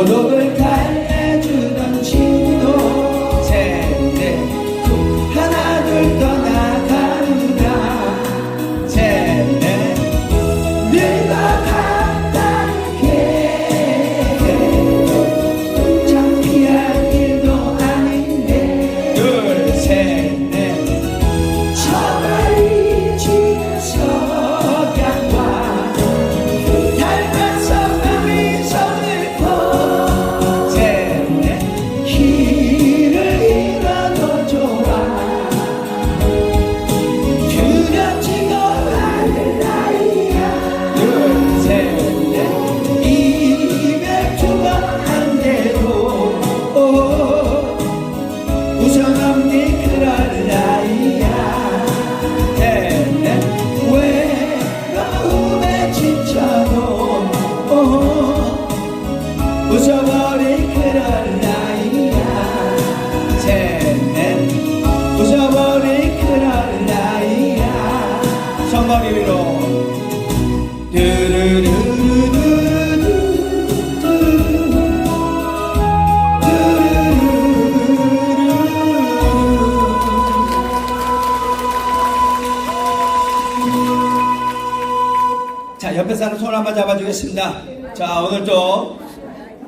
Подобно 자, 옆에 사람 손 한번 잡아주겠습니다. 자, 오늘 또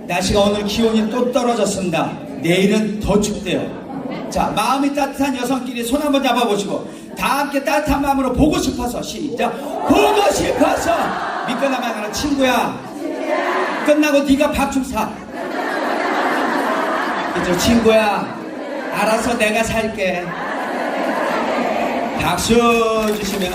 날씨가 오늘 기온이 또 떨어졌습니다. 내일은 더 춥대요. 자, 마음이 따뜻한 여성끼리 손 한번 잡아보시고 다 함께 따뜻한 마음으로 보고 싶어서 시작. 보고 싶어. 서 믿고 나가는 친구야. 끝나고 네가 밥 좀 사. 그죠, 친구야. 알아서 내가 살게. 박수 주시면